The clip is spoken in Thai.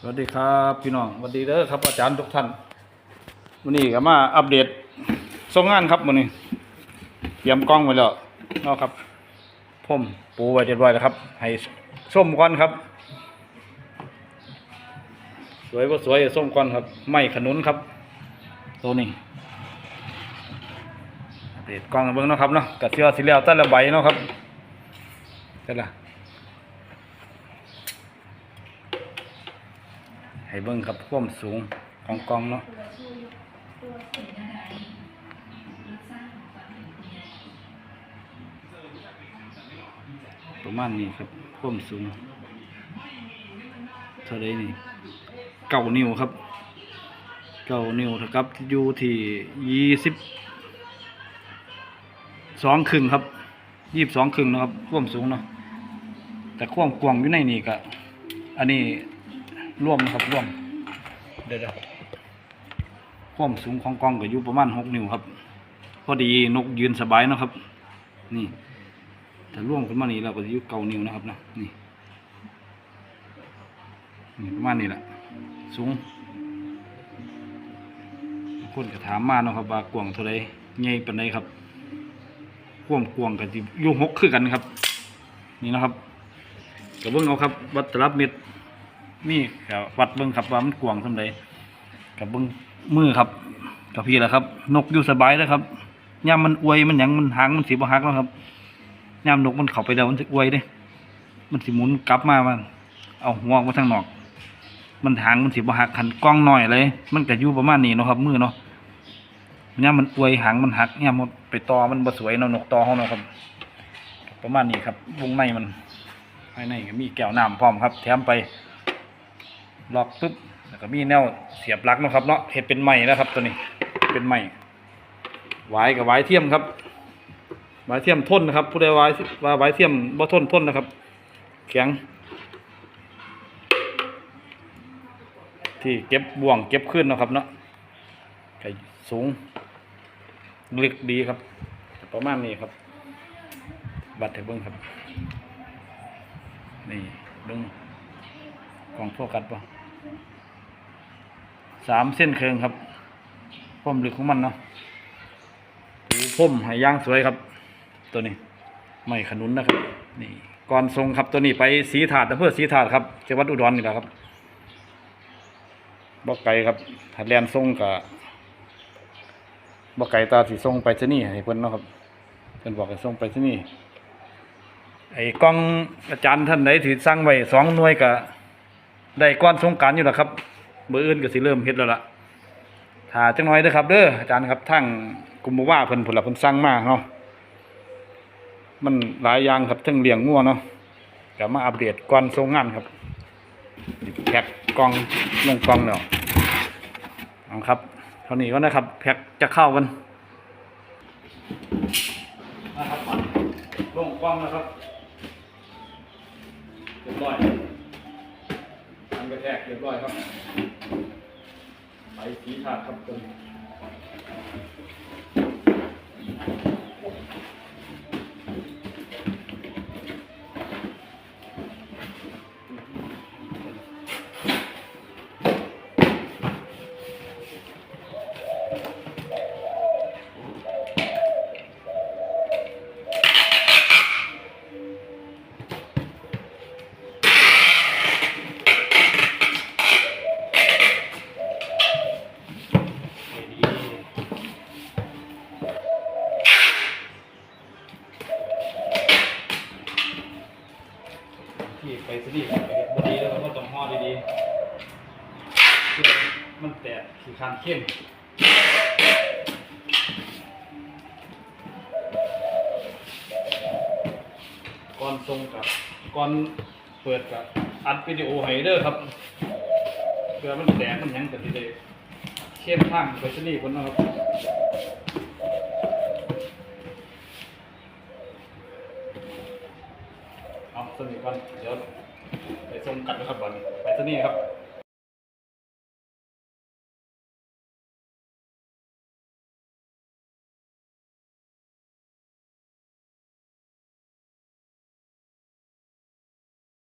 สวัสดีครับพี่น้องสวัสดีเด้อครับอาจารย์ทุกท่านวันนี้ก็มาอัปเดตส่งงานครับวันนี้เตรียมกล้องไว้แล้วเนาะครับผมปูไว้เรียบร้อยแล้วครับ ให้ส้มก่อนครับ สวยว่าสวยส้มก่อนครับ ไม่ขนุนครับ ตัวนี้อัปเดตกล้องเบิ่งเนาะครับเนาะกระเสื้อสีแล้วแต่ละใบเนาะครับแต่ละ ให้เบิ่งครับความสูงของกล้องเนาะประมาณนี้ครับความสูงเท่าไรนี่เก้านิ้วครับเก้านิ้วเท่ากับอยู่ที่ยี่สิบสองครึ่งครับยี่สิบสองครึ่งนะครับความสูงเนาะแต่ความกว้างอยู่ในนี่ก็อันนี้ ร่วมนะครับร่วมเดี๋ยวๆความสูงของกล้องก็อยู่ประมาณหกนิ้วครับ พอดีนกยืนสบายนะครับ นี่ถ้าร่วมขึ้นมานี่เราก็จะอยู่เก้านิ้วนะครับนะนี่นี่ประมาณนี้แหละสูงคนก็ถามมาเนาะครับว่ากวงเท่าไรใหญ่ปานใดครับควมกวางกันยู่หกคือกันครับ นี่นะครับก็เบิ่งเอาครับวัดตลับเม็ด นี่ครับวัดเบิ้งครับว่ามันกวางสำใดกับเบิ้งมือครับกับพี่แหละครับ นกอยู่สบายแล้วครับย่ามมันอวยมันหยังมันหางมันสีบ่หักแล้วครับย่ามนกมันเข้าไปแล้วมันจะอวยเด้มันสิหมุนกลับมามันเอาหัวกมาทางนอก มันหางมันสีบ่หักขันกล้องหน่อยเลย มันก็อยู่ประมาณนี้เนาะครับ มือเนาะย่ามมันอวยหางมันหักย่ามมันไปตอมันบ่สวยเนาะนกตอเขาเนาะครับ ประมาณนี้ครับวงในมันภายในก็มีแก้วน้ำพร้อมครับ แถมไป ล็อกปุ๊บแล้วก็มีแนวเสียบลักนะครับเนาะเห็ดเป็นไม้นะครับ ตัวนี้เป็นไม้หวายกับหวายเทียมครับหวายเทียมทนนะครับ ผู้ใดหวายว่าหวายเทียมบ่ทนทนนะครับ แข็ง ที่เก็บบ่วงเก็บขึ้นนะครับเนาะไก่สูงลึกดีครับ ประมาณนี้ครับ บัตรเถเบิ้งครับ นี่เบิ้งกล่องโฟกัสป่ะ สามเส้นเคืองครับพุ่มลึกของมันเนาะปูพ่มห้ย่างสวยครับ ตัวนี้ไม่ขนุนนะครับ นี่ก่อนทรงครับตัวนี้ไปสีถาดอำเภอสีถาดครับจังหวัดอุดรนี่แหละครับบอกไก่ครับถัดแลนทรงกับบอกไก่ตาสีทรงไปที่นี่ให้เพิ่นเนาะครับเพิ่นบอกให้ทรงไปที่นี่ไอ้กล้องอาจารย์ท่านไหนที่สร้างไว้สองหน่วยกับ ได้ก้อนสงการอยู่แล้วครับเบอร์อื่นก็สิเริ่มเฮ็ดแล้วล่ะถ้าจังน้อยเด้อครับเด้ออาจารย์ครับทั้งกุมบ่ว่าเพิ่นผลละเพิ่นสั่งมาเนาะมันหลายอย่างครับทั้งเลี้ยงงัวเนาะก็มาอัปเดตก่อนส่งงานครับแพ็คกล่องลงกล่องแล้วเอาครับเท่านี้ก็นะครับแพ็คจะเข้ากันนะครับลงกล่องนะครับเรียบร้อย กระแทกเรียบร้อยครับไปสีถาดครับผม ที่ไปสนีครับบดีแล้วก็ต้องห่อดีๆเพื่อมันแตกสีคานเข้มก่อนทรงกับก่อนเปิดกับอัดวิดีโอให้เด้อครับเพื่อมันแตกมันหยังกันดีเลยเข้มข้างไปสนีคนนะครับ เอาสนิทก่อนเดี๋ยวไปส่งกันนะครับบอลไปสนี่ครับ